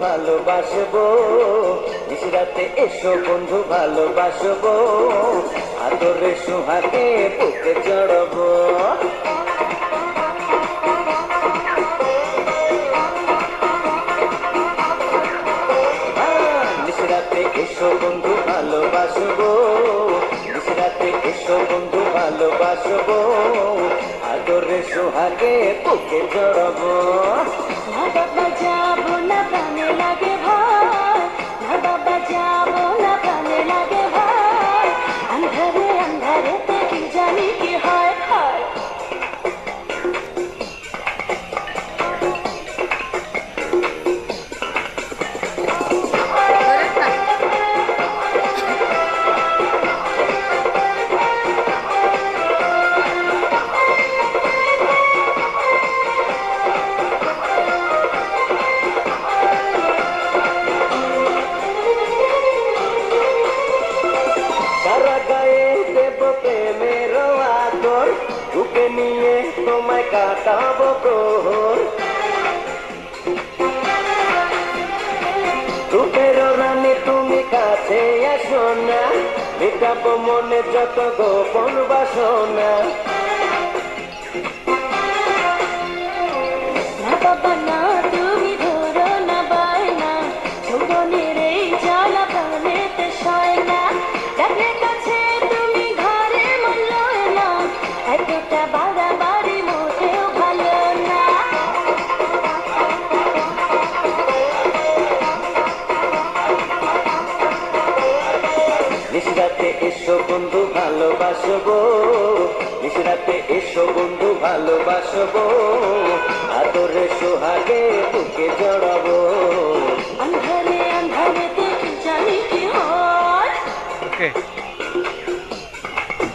ভালোবাসবো। নিশিরাতে এসো বন্ধু, ভালোবাসবো। আদরে সুহাগে বুকে চড়বো। নিশিরাতে এসো বন্ধু, ভালোবাসবো। নিশিরাতে এসো বন্ধু, ভালোবাসবো। আদরে সুহাগে বুকে চড়বো। বুকে নিয়ে তোমায় কাটাবো প্রহর রূপের রানী তুমি কাছে আসো না মেটাবো মনে যত গোপন বাসনা নিশিরাতে এসো বন্ধু ভালোবাসবো। নিশিরাতে এসো বন্ধু ভালোবাসবো। আদরে সোহাগে বুকে জড়াবো। আন্ধারে আন্ধারে দেখি জানি কি হয়। ওকে।